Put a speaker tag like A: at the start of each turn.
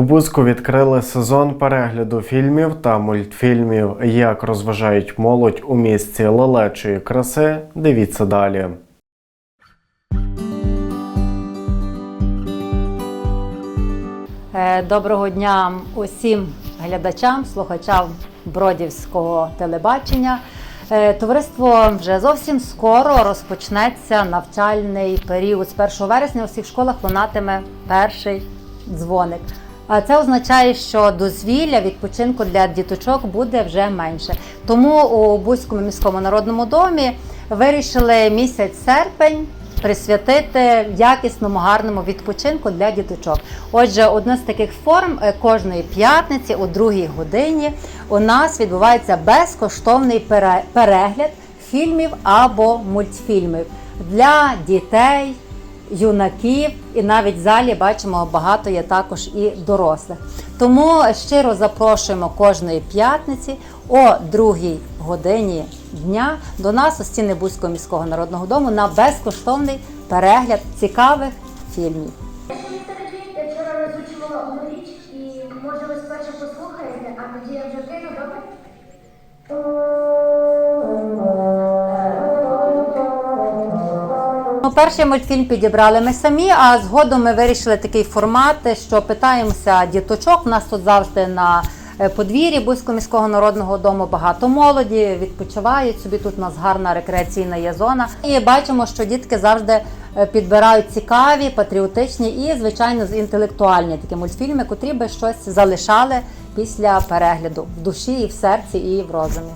A: У Бузьку відкрили сезон перегляду фільмів та мультфільмів. Як розважають молодь у місці лелечої краси. Дивіться далі.
B: Е, Доброго дня усім глядачам, слухачам Бродівського телебачення. Е, Товариство вже зовсім скоро розпочнеться навчальний період. З 1 вересня у всіх школах лунатиме перший дзвоник. Це означає, що дозвілля відпочинку для діточок буде вже менше. Тому у Бузькому міському народному домі вирішили місяць серпень присвятити якісному гарному відпочинку для діточок. Отже, одна з таких форм е, кожної п'ятниці о другій годині у нас відбувається безкоштовний перегляд фільмів або мультфільмів для дітей, юнаків, і навіть в залі бачимо багато є також і дорослих. Тому щиро запрошуємо кожної п'ятниці о другій годині дня до нас у стіни Бузького міського народного дому на безкоштовний перегляд цікавих фільмів.
C: Я вчора розучувала одну і може ви спершу послухаєте, а тоді я вже кину, добре?
B: Ну, перший мультфільм підібрали ми самі, а згодом ми вирішили такий формат, що питаємося діточок. У нас тут завжди на е, подвір'ї Бузького міського народного дому багато молоді, відпочивають собі. Тут у нас гарна рекреаційна є зона. І бачимо, що дітки завжди е, підбирають цікаві, патріотичні і, звичайно, інтелектуальні такі мультфільми, котрі би щось залишали після перегляду в душі, і в серці, і в розумі.